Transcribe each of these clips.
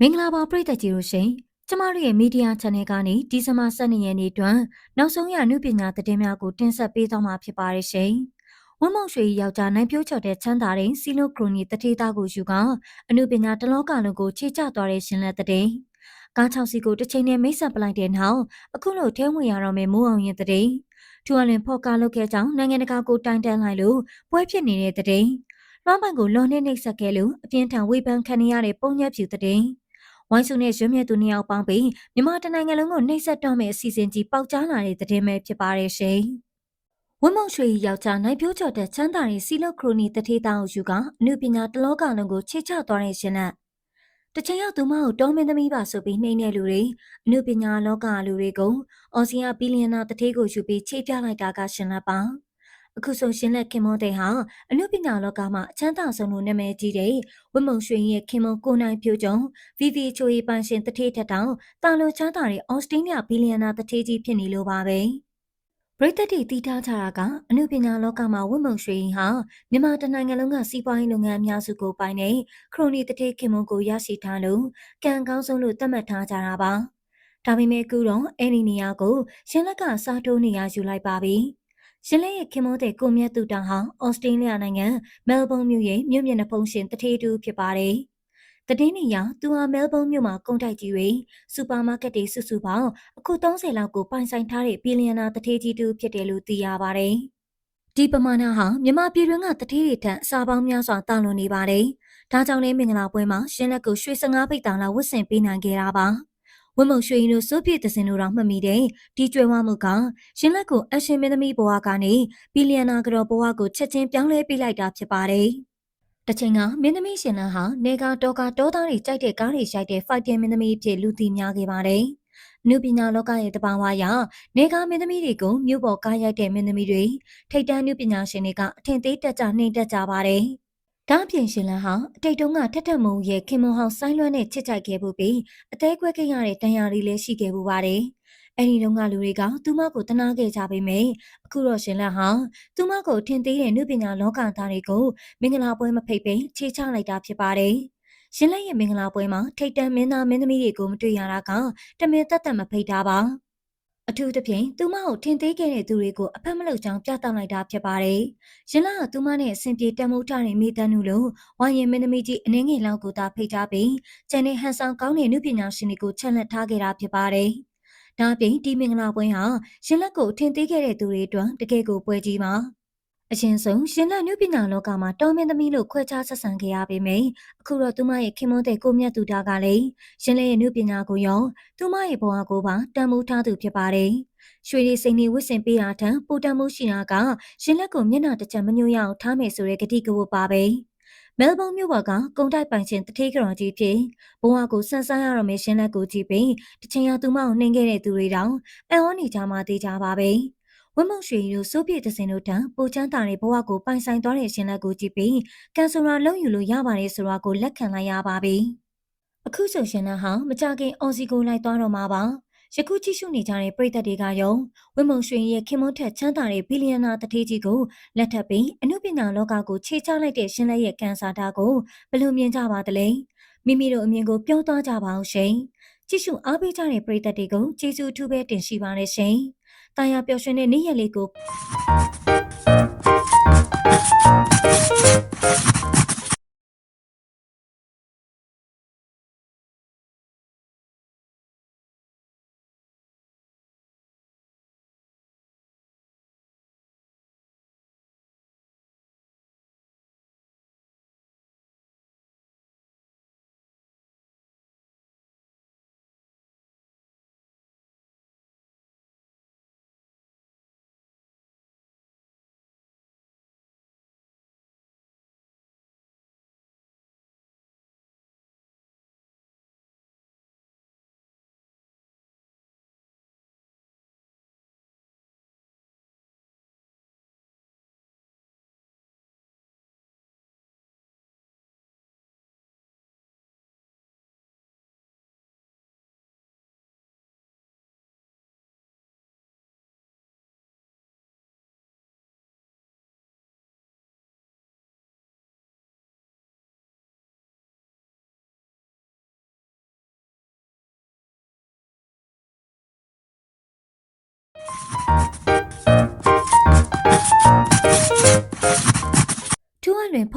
မင်္ဂလာပါပရိသတ်ကြီးတို့ရှင်ကျမတို့ရဲ့မီဒီယာ channel ကနေဒီဇင်ဘာ12ရက်နေ့တွင်နောက်ဆုံးရအမှုပညာသတင်းများကိုတင်ဆက်ပေးသွားမှာဖြစ်ပါတယ်ရှင်ဝင်းမောင်ရွှေယောက်ျားနိုင်ပြိုးချော်တဲ့ချမ်းသာတဲ့စီလိုခရိုနီတထေးသားကိုယူကအမှုပညာတလောကလုံးကိုခြေချသွားတဲ့ရှင်လက်တဲ့ကား6စီကိုတစ်ချိန်နဲ့မိတ်ဆက်ပလိုက်တဲ့နောက်အခုလိုထဲဝင်ရတော့မယ်မိုးအောင်ရင်တဲ့ထူအလင်ဖော့ကားလုပ်ခဲ့ကြောင်းနိုင်ငံတကာကိုတိုင်တန်းလိုက်လို့ပွဲဖြစ်နေတဲ့တဲ့လွှမ်းပိုင်ကိုလွန်နေနှိပ်စက်ခဲ့လို့အပြင်းထန်ဝေဖန်ခံရတဲ့ပုံညက်ဖြူတဲ့ ဝိုင်းစုနဲ့ရွမြဲသူနှစ်ယောက်ပေါင်းပြီးမြန်မာတနိုင်ငံလုံးကိုနှိပ်စက်တော့မယ့်အစီအစဉ်ကြီးပေါက်ကြားလာတဲ့သတင်းပဲဖြစ်ပါတယ်ရှင်။ဝင်းမောင်ရွှေယောက်ျားနိုင်ပြိုးကျော်တဲ့ချမ်းသာရေးစီလုတ်ခရိုနီတထေးတောင်ယူကအမှုပညာတလောကလုံးကိုချေချသွားတဲ့ရှင်နဲ့တချင်ရောက်သူမကိုတောမင်းသမီးပါဆိုပြီးနှိမ့်တဲ့လူတွေအမှုပညာလောကလူတွေကိုအော်စီယာဘီလီယံနာတထေးကိုယူပြီးခြေပြလိုက်တာကရှင်လက်ပါ။ အခုဆိုရှင်လက်ခင်မွန်တဲ့ဟာအနုပညာလောကမှာအချမ်းသာဆုံးလို့နာမည်ကြီးတဲ့ဝတ်မုံရွှေရဲ့ခင်မွန်ကိုနိုင်ဖြိုးကျုံ VV ချိုရီပန်ရှင်တထေးထက်တောင်တာလိုချမ်းသာတဲ့အော်စတြေးလျဘီလီယံနာတထေးကြီးဖြစ်နေလို့ပါပဲပရိသတ်တွေတီးထားကြတာကအနုပညာလောကမှာဝတ်မုံရွှေဟာမြန်မာတနိုင်ငံလုံးကစီးပွားရေးလုပ်ငန်းအများစုကိုပိုင်တဲ့ခရိုနီတထေးခင်မွန်ကိုရရှိထားလို့ကံကောင်းဆုံးလို့သတ်မှတ်ထားကြတာပါဒါပေမဲ့အခုတော့အဲ့ဒီနေရာကိုရှင်းလက်ကစားထိုးနေရယူလိုက်ပါပြီ။ ရှင်လေးရဲ့ခင်မောတဲ့ကိုမြတ်သူတောင်ဟာဩစတြေးလျနိုင်ငံမဲလ်ဘုန်းမြို့ရဲ့မြို့မျက်နှာဖုံးရှင်တထေးတူဖြစ်ပါတယ်။တည်င်းနေရသူဟာမဲလ်ဘုန်းမြို့မှာကုန်တိုက်ကြီးတွေစူပါမားကတ်တွေစုစုပေါင်းအခု30လောက်ကိုပိုင်ဆိုင်ထားတဲ့ဘီလီယံနာတထေးကြီးတူဖြစ်တယ်လို့သိရပါတယ်။ဒီပမာဏဟာမြမပြည်တွင်းကတထေးတွေထက်အစာပေါင်းများစွာတောင်းလွန်နေပါတယ်။ဒါကြောင့်လည်းမင်္ဂလာပွဲမှာရှင်းလက်ကိုရွှေစငါးပိတ်တောင်လာဝတ်ဆင်ပေးနိုင်ခဲ့တာပါ။ ဝင်းမုံရွှေရင်တို့စိုးပြည့်တစင်တို့တော့မှတ်မိတယ်ဒီကျွဲဝမှုကရှင်လက်ကိုအရှင်မင်းသမီးဘဝကနေဘီလီယံနာကတော့ဘဝကိုချက်ချင်းပြောင်းလဲပေးလိုက်တာဖြစ်ပါတယ်တချိန်ကမင်းသမီးရှင်လန်းဟာနေကတော့ကတောသားတွေကြိုက်တဲ့ကားတွေရိုက်တဲ့ fighting မင်းသမီးဖြစ်လူသိများခဲ့ပါတယ်နုပညာလောကရဲ့တဘာဝအရနေကားမင်းသမီးတွေကိုမြို့ပေါ်ကားရိုက်တဲ့မင်းသမီးတွေထိတ်တန်းနုပညာရှင်တွေကအထင်သေးတက်ကြနှိမ်တက်ကြပါတယ်။ ဒါအပြင်ရှင်လန်းဟာအတိတ်တုန်းကထက်ထက်မုံရဲ့ခင်မွန်ဟောင်းဆိုင်းလွှမ်းနဲ့ချစ်ကြိုက်ခဲ့မှုပြီးအသေးကွဲခဲ့ရတဲ့တန်ရာတွေလည်းရှိခဲ့မှုပါတယ်။အဲဒီတုန်းကလူတွေကသူမကိုတနာခဲ့ကြပေမယ့်အခုတော့ရှင်လန်းဟာသူမကိုထင်သေးတဲ့နုပညာလောကသားတွေကိုမင်္ဂလာပွဲမဖိတ်ပင်ခြေချလိုက်တာဖြစ်ပါတယ်။ရှင်လက်ရဲ့မင်္ဂလာပွဲမှာထိတ်တန့်မင်းသားမင်းသမီးတွေကိုမတွေ့ရတာကတမင်သက်သက်မဖိတ်တာပါ။ အထူးသဖြင့်သူမကိုထင်သေးခဲ့တဲ့သူတွေကိုအဖက်မလုပ်ကြောင်းပြသလိုက်တာဖြစ်ပါတယ်။ရလကသူမနဲ့အစဉ်ပြေတမှုထားတဲ့မိသားစုလိုဝိုင်းရင်မင်းသမီးကြီးအနှင်းငယ်လောက်ကိုသာဖိတ်ထားပြီးကျန်တဲ့ဟန်ဆောင်ကောင်းတဲ့နုပညာရှင်တွေကိုချက်လက်ထားခဲ့တာဖြစ်ပါတယ်။ဒါအပြင်ဒီမင်္ဂလာပွဲဟာရှင်လက်ကိုထင်သေးခဲ့တဲ့သူတွေအတွက်တကယ်ကိုပွဲကြီးပါ။ အရင်ဆုံးရှင်လက်နုပညာလောကမှာတော်မင်းသမီးလို့ခွဲခြားဆက်ဆံခဲ့ရပေမယ့်အခုတော့သူမရဲ့ခင်မွန်းတဲ့ကိုမြတ်သူတာကလည်းရှင်လက်ရဲ့နုပညာကိုရောသူမရဲ့ဘဝကိုပါတန်ဖိုးထားသူဖြစ်ပါတယ်။ရွှေရည်စိန်နေဝစ်စင်ပေးတာထံပူတန်မှုရှိတာကရှင်လက်ကိုမျက်နှာတစ်ချက်မညှို့ရအောင်ထားမယ်ဆိုတဲ့ကတိကဝတ်ပါပဲ။မဲလ်ဘုန်းမြို့ပေါ်ကကုံတိုက်ပိုင်ရှင်တထေးကတော်ကြီးဖြစ်ဘဝကိုဆန်းဆန်းရတော့မယ်ရှင်လက်ကိုကြည့်ပြီးတချင်ရသူမကိုနှိမ်ခဲ့တဲ့သူတွေတောင်အံ့ဩနေကြမှသိကြပါပဲ။ ဝင်းမုံရွှေတို့စိုးပြည့်တစင်တို့တံပိုချမ်းတာတဲ့ဘဝကိုပိုင်ဆိုင်သွားတဲ့ရှင်လက်ကိုကြည့်ပြီးကန်ဆိုရာလုံယူလို့ရပါတယ်ဆိုတာကိုလက်ခံလိုက်ရပါပြီ။အခုဆိုရှင်လက်ဟာမကြခင်အော်စီကိုလိုက်သွားတော့မှာပါ။ယခုကြည့်ရှုနေကြတဲ့ပရိသတ်တွေကရောဝင်းမုံရွှေရဲ့ခင်မွန်းထက်ချမ်းသာတဲ့ဘီလီယံနာတထေးကြီးကိုလက်ထပ်ပြီးအမှုပညာလောကကိုခြေချလိုက်တဲ့ရှင်လက်ရဲ့ကန်စာတာကိုဘယ်လိုမြင်ကြပါသလဲ။မိမိတို့အမြင်ကိုပြောသွားကြပါအောင်ရှင်။ကြည့်ရှုအားပေးကြတဲ့ပရိသတ်တွေကိုကျေးဇူးအထူးပဲတင်ရှိပါတယ်ရှင်။ တာယာပျော်ရွှင်တဲ့နေ့ရက်လေးကို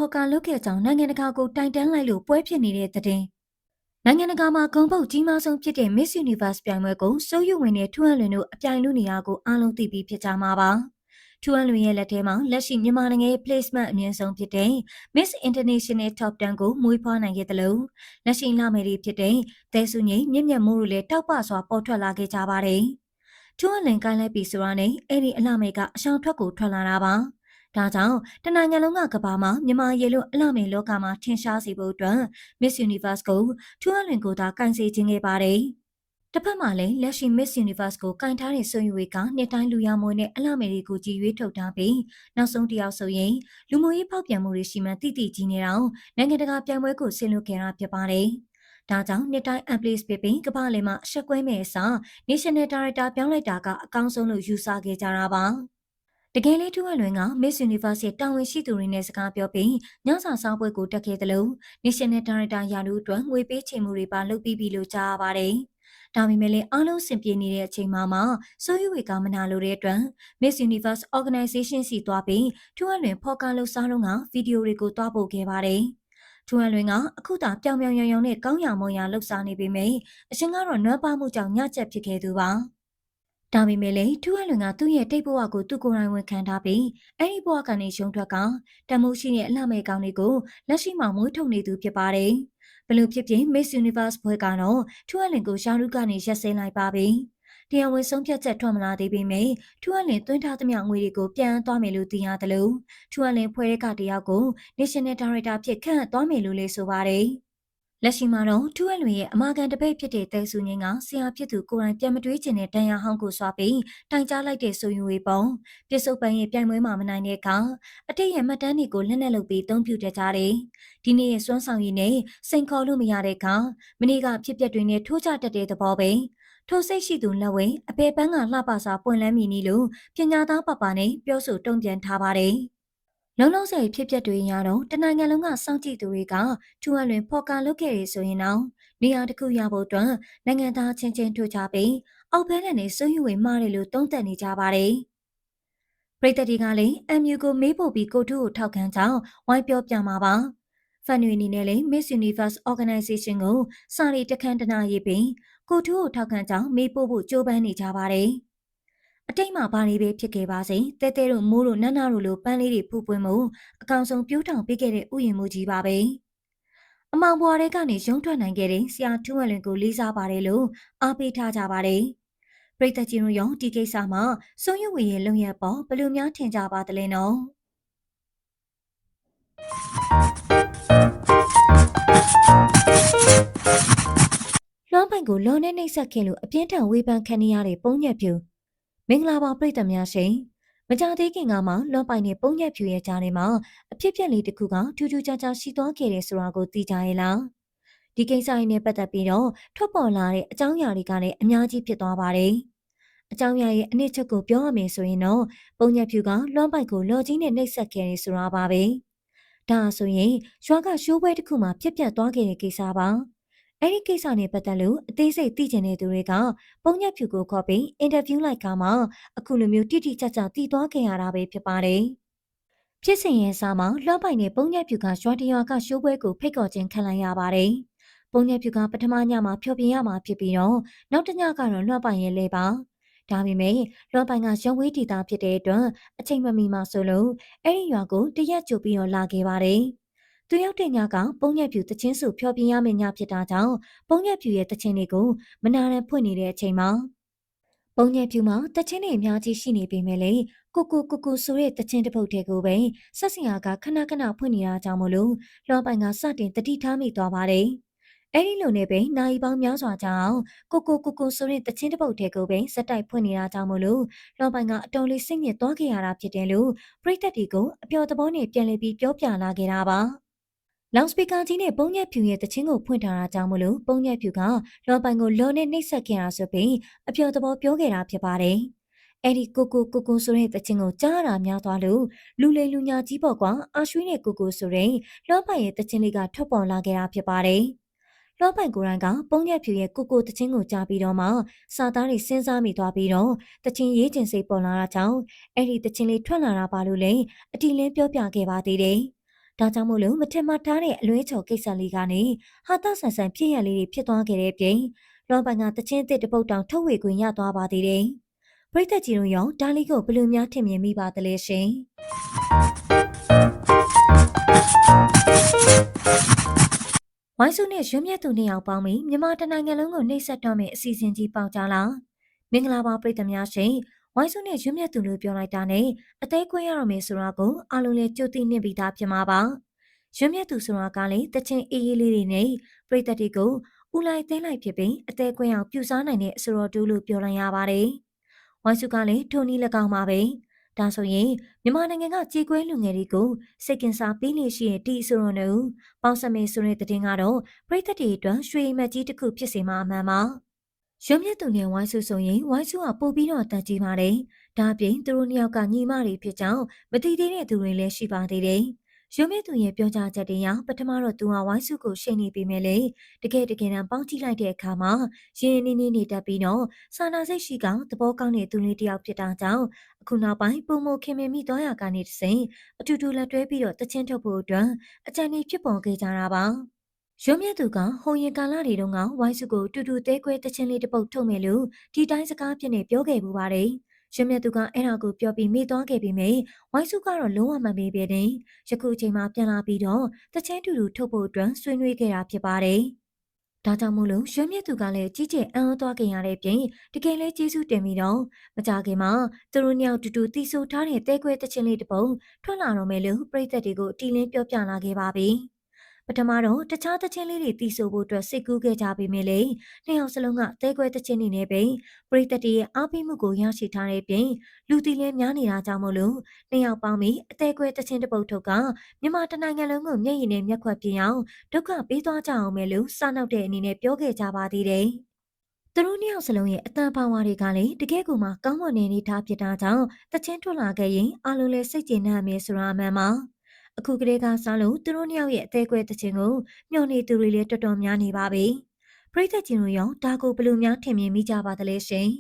လွင်ဖော်ကာလုတ်ခဲ့ကြောင်းနိုင်ငံတကာကိုတိုင်တန်းလိုက်လို့ပွဲဖြစ်နေတဲ့တဲ့နိုင်ငံတကာမှာဂုံပုတ်ကြီးမားဆုံးဖြစ်တဲ့ Miss Universe ပြိုင်ပွဲကိုစိုးရွဝင်တဲ့ထူအန်လွင်တို့အပြိုင်လူနေရာကိုအားလုံးသိပြီးဖြစ်ကြမှာပါ။ထူအန်လွင်ရဲ့လက်ထဲမှာလက်ရှိမြန်မာနိုင်ငံရဲ့ placement အမြင့်ဆုံးဖြစ်တဲ့ Miss International Top 10ကိုမွေးဖွားနိုင်ခဲ့တယ်လို့လက်ရှိလာမယ်တွေဖြစ်တဲ့သဲစုငိမ့်မြင့်မြတ်မိုးတို့လည်းတောက်ပစွာပေါ်ထွက်လာခဲ့ကြပါတယ်။ထူအန်လွင်ကိုင်းလိုက်ပြီးဆိုတာနဲ့အဲ့ဒီအလှမေကအရှောင်းထွက်ကိုထွက်လာတာပါ။ ဒါကြောင့်တနိုင်ငံလုံးကကဘာမှာမြန်မာရေလို့အလှမေလောကမှာထင်ရှားစေဖို့အတွက် Miss Universe ကိုထူးအလွင်ကိုသာကန်စီခြင်းခဲ့ပါတယ်။တစ်ဖက်မှာလည်းလက်ရှိ Miss Universe ကိုကင်ထားတဲ့ဆွေရွေကနှစ်တိုင်းလူရမွေးနဲ့အလှမေတွေကိုကြည်ရွေးထုတ်ထားပြီးနောက်ဆုံးတယောက်ဆိုရင်လူမှုရေးဖောက်ပြန်မှုတွေရှိမှတိတိကြီးနေတော့နိုင်ငံတကာပြိုင်ပွဲကိုဆင်နွှဲခဲ့တာဖြစ်ပါတယ်။ဒါကြောင့်နှစ်တိုင်း Amplis ပြပင်ကမ္ဘာလေမှာအဆက်ကွဲမဲ့အစား National Director ပြောင်းလိုက်တာကအကောင်းဆုံးလို့ယူဆခဲ့ကြတာပါ။ တကယ်လေးထူးအလွင်က Miss Universe ရဲ့တာဝန်ရှိသူတွေနဲ့စကားပြောပြီးညစာစားပွဲကိုတက်ခဲ့တယ်လို့ National Director ရာထူးအတွက်ငွေပေးချေမှုတွေပါလုပ်ပြီးပြီလို့ကြားရပါတယ်။ဒါပေမဲ့လည်းအားလုံးစင်ပြေနေတဲ့အချိန်မှာမှစိုးရွေကမနာလိုတဲ့အတွက် Miss Universe Organization စီသွားပြီးထူးအလွင်ဖော်ကာလို့စားလုံးကဗီဒီယိုတွေကိုတွားပို့ခဲ့ပါတယ်။ထူအလွင်ကအခုသာပြောင်ပြောင်ရောင်ရောင်နဲ့ကောင်းရမွန်ရလှုပ်ရှားနေပေမဲ့အရှင်ကတော့နွမ်းပါမှုကြောင့်ညချက်ဖြစ်ခဲ့သူပါ။ ဒါပေမဲ့လည်းထူးအလွန်ကသူ့ရဲ့တိတ်ဘဝကိုသူကိုယ်တိုင်ဝန်ခံထားပြီးအဲ့ဒီဘဝကနေရှုံထွက်ကတမိုးရှိတဲ့အလှမဲ့ကောင်းလေးကိုလက်ရှိမှာမွေးထုတ်နေသူဖြစ်ပါတယ်။ဘလို့ဖြစ်ဖြစ် Miss Universe ဘွဲကတော့ထူးအလွန်ကိုရှာရုကနေရက်စဲလိုက်ပါပြီ။တရားဝင်ဆုံးဖြတ်ချက်ထွက်မလာသေးပေမဲ့ထူအလင်သွင်းထားသမျှငွေတွေကိုပြန်သွားမယ်လို့သိရတယ်လို့ထူအလင်ဖွဲ့တဲ့ကတယောက်ကို National Director ဖြစ်ခန့်သွားမယ်လို့လည်းဆိုပါတယ်။ လက်ရှိမှာတော့ထူးအလွေရဲ့အမာခံတပိတ်ဖြစ်တဲ့တဲစုငင်းကဆရာဖြစ်သူကိုယ်တိုင်ပြန်မတွေးချင်တဲ့တန်ရာဟောင်းကိုစွာပြီးတိုင်ကြားလိုက်တဲ့ဆိုယူဝေပုံပြစ်စုံပန်းရဲ့ပြိုင်ပွဲမှာမနိုင်တဲ့အခါအတိတ်ရဲ့မှတ်တမ်းတွေကိုလက်နက်လုပ်ပြီးအသုံးပြုတတ်ကြတယ်။ဒီနေ့ရဲ့စွမ်းဆောင်ရည်နဲ့စိန်ခေါ်လို့မရတဲ့အခါမနေ့ကဖြစ်ပျက်တွေနဲ့ထိုးကြတတ်တဲ့သဘောပဲ။ထိုစိတ်ရှိသူလက်ဝဲအပေပန်းကလှပစာပွင့်လန်းမီနီလို့ပညာသားပပနဲ့ပြောဆိုတုံ့ပြန်ထားပါတယ်။ လုံးလုံးစိတ်ဖြစ်ပျက်တွေရတော့တနိုင်ငံလုံးကစောင့်ကြည့်သူတွေကထူအလွင်ဖော်ကာလုပ်ခဲ့ရဆိုရင်တော့နေရာတစ်ခုရဖို့အတွက်နိုင်ငံသားချင်းချင်းတို့ကြပြီးအောက်ဘက်ကနေစွန့်ယူဝေမှားတယ်လို့သုံးသပ်နေကြပါတယ်။ပြည်သက်တွေကလည်း MU ကိုမေးဖို့ပြီးကိုထုကိုထောက်ခံကြောင်းဝိုင်းပြောပြမှာပါ။ဖန်တွေအနေနဲ့လည်း Miss Universe Organization ကိုစာရီတခန်းတနာရေးပြီးကိုထုကိုထောက်ခံကြောင်းမေးဖို့ဖို့ကြိုးပမ်းနေကြပါတယ်။ အတိတ်မှာဘာတွေပဲဖြစ်ခဲ့ပါစေတဲတဲတို့မိုးတို့နန်းနာတို့လိုပန်းလေးတွေဖူးပွင့်မှုအကောင်ဆုံးပြိုးထောင်ပေးခဲ့တဲ့ဥယျာဉ်မှုကြီးပါပဲအမောင်ဘွားတွေကနေရုံထွက်နိုင်ခဲ့တဲ့ဆရာထူးဝလွင်ကိုလေးစားပါတယ်လို့အားပေးထားကြပါတယ်ပရိသတ်ကြီးတို့ရောဒီကိစ္စမှာစိုးရွဝေရဲ့လုံရပေါ်ဘယ်လိုများထင်ကြပါသလဲနော်လွှမ်းပိုင်ကိုလောနဲ့နှိပ်စက်ခင်လို့အပြင်းထန်ဝေဖန်ခံရတဲ့ပုံညက်ပြူ မင်္ဂလာပါပရိသတ်များရှင်မကြသေးခင်ကမှလွန်ပိုင်တဲ့ပုံညက်ဖြူရဲ့ကြားထဲမှာအဖြစ်ပြက်လေးတစ်ခုကထူးထူးခြားခြားရှိသွားခဲ့တယ်ဆိုတာကိုသိကြရဲ့လားဒီကိစ္စရင်းနဲ့ပတ်သက်ပြီးတော့ထွက်ပေါ်လာတဲ့အကြောင်းအရာတွေကလည်းအများကြီးဖြစ်သွားပါတယ်အကြောင်းအရာရဲ့အနည်းချက်ကိုပြောရမယ်ဆိုရင်တော့ပုံညက်ဖြူကလွန်ပိုင်ကိုလော်ကြီးနဲ့နှိပ်စက်ခဲ့တယ်ဆိုတာပါပဲဒါဆိုရင်ရွာကရှိုးပွဲတစ်ခုမှဖြစ်ပျက်သွားခဲ့တဲ့ကိစ္စပါ အဲ့ဒီကိစ္စနဲ့ပတ်သက်လို့အသေးစိတ်သိကျင်တဲ့သူတွေကပုံညက်ဖြူကိုခေါ်ပြီးအင်တာဗျူးလိုက်ကမှအခုလိုမျိုးတိတိကျကျတည်သွားခဲ့ရတာပဲဖြစ်ပါတယ်။ဖြစ်စဉ်ရဲ့စာမှာလွှမ်းပိုင်တဲ့ပုံညက်ဖြူကရွာတရွာကရှိုးပွဲကိုဖိတ်ခေါ်ခြင်းခံလိုက်ရပါတယ်။ပုံညက်ဖြူကပထမညမှာဖျော်ပြရမှာဖြစ်ပြီးတော့နောက်တစ်ညကတော့လွှမ်းပိုင်ရဲ့လဲပါ။ဒါပေမဲ့လွန်ပိုင်ကရုံဝေးတီတာဖြစ်တဲ့အတွက်အချိန်မမီမှဆိုလို့အဲ့ဒီရွာကိုတရက်ကြိုပြီးတော့လာခဲ့ပါတယ်။ သူရောက်တဲ့ညကပုံညက်ဖြူတချင်းစုဖျော်ပြရမယ့်ညဖြစ်တာကြောင့်ပုံညက်ဖြူရဲ့တချင်းတွေကိုမနာရန်ဖွင့်နေတဲ့အချိန်မှာပုံညက်ဖြူမှာတချင်းတွေအများကြီးရှိနေပေမဲ့လေကိုကိုကိုကိုဆိုတဲ့တချင်းတစ်ပုတ်တွေကိုပဲဆက်စရာကခဏခဏဖွင့်နေတာကြောင့်မလို့လောပိုင်ကစတင်တတိထားမိသွားပါတယ်အဲ့ဒီလိုနဲ့ပဲနိုင်ပေါင်းများစွာကြောင့်ကိုကိုကိုကိုဆိုတဲ့တချင်းတစ်ပုတ်တွေကိုပဲစက်တိုက်ဖွင့်နေတာကြောင့်မလို့လောပိုင်ကအတော်လေးစိတ်ညစ်သွားခဲ့ရတာဖြစ်တယ်လို့ပရိသတ်တွေကိုအပျော်သဘောနဲ့ပြန်လည်ပြီးပြောပြလာခဲ့တာပါ။ လောင်စပီကာကြီးနဲ့ပုံညက်ဖြူရဲ့တခြင်းကိုဖွင့်ထားတာကြောင့်မလို့ပုံညက်ဖြူကလော်ပိုင်ကိုလော်နဲ့နှိပ်စက်ခဲ့တာဆိုပြီးအပြောသဘောပြောခဲ့တာဖြစ်ပါတယ်။အဲ့ဒီကိုကိုကိုကိုဆိုတဲ့တခြင်းကိုကြားတာများသွားလို့လူလေလူညာကြီးပေါ်ကအာရွှေနဲ့ကိုကိုဆိုတဲ့လော်ပိုင်ရဲ့တခြင်းလေးကထွက်ပေါ်လာခဲ့တာဖြစ်ပါတယ်။လောပိုင်ကိုရိုင်းကပုံညက်ဖြူရဲ့ကိုကိုတချင်းကိုကြားပြီးတော့မှစာသားတွေစဉ်းစားမိသွားပြီးတော့တချင်းရေးကျင်စိတ်ပေါ်လာတာကြောင့်အဲ့ဒီတချင်းလေးထွက်လာတာပါလို့လေအတီလင်းပြောပြခဲ့ပါသေးတယ်။ ဒါကြောင့်မို့လို့မထင်မှတ်ထားတဲ့အလွဲချော်ကိစ္စလေးကနေဟာသဆန်ဆန်ဖြစ်ရလေးတွေဖြစ်သွားခဲ့တဲ့ပြင်လောပန်ကတချင်းတစ်တပုတ်တောင်ထုတ်ဝေခွင့်ရသွားပါသေးတယ်။ပရိသတ်ကြီးတို့ရောဒါလေးကိုဘယ်လိုများထင်မြင်မိပါသလဲရှင်။ဝိုင်းစုနဲ့ရွှေမြတ်သူနှစ်ယောက်ပေါင်းပြီးမြန်မာတနိုင်ငံလုံးကိုနှိပ်စက်တော့မယ့်အစီအစဉ်ကြီးပေါက်ကြလား။မင်္ဂလာပါပရိသတ်များရှင်။ ဝိုင်းစုနဲ့ရွှေမြတ်သူလို့ပြောလိုက်တာနဲ့အသေးခွင့်ရတော့မယ်ဆိုတာကိုအားလုံးလည်းကြိုသိနေပြီးသားဖြစ်မှာပါ။ရွှေမြတ်သူဆိုတာကလည်းတချင်းအေးအေးလေးတွေနဲ့ပရိသတ်တွေကိုဦးလိုက်သိမ်းလိုက်ဖြစ်ပြီးအသေးခွင့်အောင်ပြူစားနိုင်တဲ့အစတော်တူလို့ပြောလိုက်ရပါတယ်။ဝိုင်းစုကလည်းထိုနည်း၎င်းပါပဲ။ဒါဆိုရင်မြန်မာနိုင်ငံကကြေကွဲလူငယ်တွေကိုစိတ်ကင်စားပေးနေရှိတဲ့ဒီအဆိုတော်တို့ပေါင်းစမေဆိုတဲ့တဲ့င်းကတော့ပရိသတ်တွေအတွက်ရွှေမက်ကြီးတစ်ခုဖြစ်စေမှာအမှန်ပါ။ ရွှေမြတ်သူနဲ့ဝိုင်းစုဆိုရင်ဝိုင်းစုကပို့ပြီးတော့တန်ကြီးပါတယ်။ဒါအပြင်သူတို့နှစ်ယောက်ကညီမတွေဖြစ်ကြောင်းမသိသေးတဲ့သူတွေလည်းရှိပါသေးတယ်။ရုံမြင့်သူရဲ့ပြောကြားချက်တွေအရပထမတော့သူဟာဝိုင်းစုကိုရှိနေပေမဲ့လေတကယ်တကယ်တမ်းပေါင်းကြည့်လိုက်တဲ့အခါမှာရင်းနေနေနေတတ်ပြီးတော့စာနာစိတ်ရှိကောင်သဘောကောင်းတဲ့သူလေးတစ်ယောက်ဖြစ်တာကြောင့်အခုနောက်ပိုင်းပုံမခင်မင်မိသွားရကနေတစဉ်အတူတူလက်တွဲပြီးတော့တချင်းထုတ်ဖို့အတွက်အကြံဉာဏ်ဖြစ်ပေါ်ခဲ့ကြတာပါ။ ရုံမြတ်သူကဟိုရင်ကာလတွေတုန်းကဝိုင်းစုကိုတူတူတဲခွဲတချင်းလေးတစ်ပုတ်ထုတ်မယ်လို့ဒီတိုင်းစကားဖြစ်နေပြောခဲ့ပူပါတယ်။ရွှေမြတ်သူကအဲ့ဒါကိုပြောပြီးမိသွားခဲ့ပြီးမြဲဝိုင်းစုကတော့လုံးဝမမေ့ပြတဲ့ယခုအချိန်မှပြန်လာပြီးတော့တချင်းတူတူထုတ်ဖို့အတွက်ဆွေးနွေးခဲ့တာဖြစ်ပါတယ်။ဒါကြောင့်မို့လို့ရွှေမြတ်သူကလည်းကြီးကျယ်အံ့ဩသွားခင်ရတဲ့ပြင်တကယ်လဲကျေးဇူးတင်ပြီးတော့မကြခင်မှာသူတို့ညောင်တူတူတီဆိုထားတဲ့တဲခွဲတချင်းလေးတစ်ပုံထွက်လာတော့မယ်လို့ပြည်သက်တွေကိုတီလင်းပြောပြလာခဲ့ပါပြီ။ ပထမတော့တခြားသချင်းလေးတွေတီးဆိုဖို့အတွက်စိတ်ကူးခဲ့ကြပေမဲ့လေနှစ်ယောက်စလုံးကတဲခွဲသချင်းနေနဲ့ပဲပရိသတ်တွေရဲ့အားပေးမှုကိုရရှိထားတဲ့ပြင်လူတီလည်းများနေတာကြောင့်မို့လို့နှစ်ယောက်ပေါင်းပြီးအသေးခွဲသချင်းတစ်ပုတ်ထုတ်ကမြန်မာတနိုင်ငံလုံးကိုမျက်ရည်နဲ့မျက်ခွက်ပြင်းအောင်ဒုက္ခပေးသွားကြအောင်မယ်လို့စနောက်တဲ့အနေနဲ့ပြောခဲ့ကြပါသေးတယ်သူတို့နှစ်ယောက်စလုံးရဲ့အတန်ပါဝါတွေကလည်းတကယ်ကိုမှကောင်းမွန်နေနေထားဖြစ်တာကြောင့်တချင်းထွက်လာခဲ့ရင်အလုံးလည်းစိတ်ကျေနပ်မယ်ဆိုတာအမှန်ပါ အခုကလေးကစားလို့သူတို့နှစ်ယောက်ရဲ့အသေးကွဲတခြင်းကိုမျှော်နေသူတွေလည်းတော်တော်များနေပါပြီ။ပရိသတ်ချင်းတို့ရောဒါကိုဘယ်လိုများထင်မြင်မိကြပါသလဲရှင်။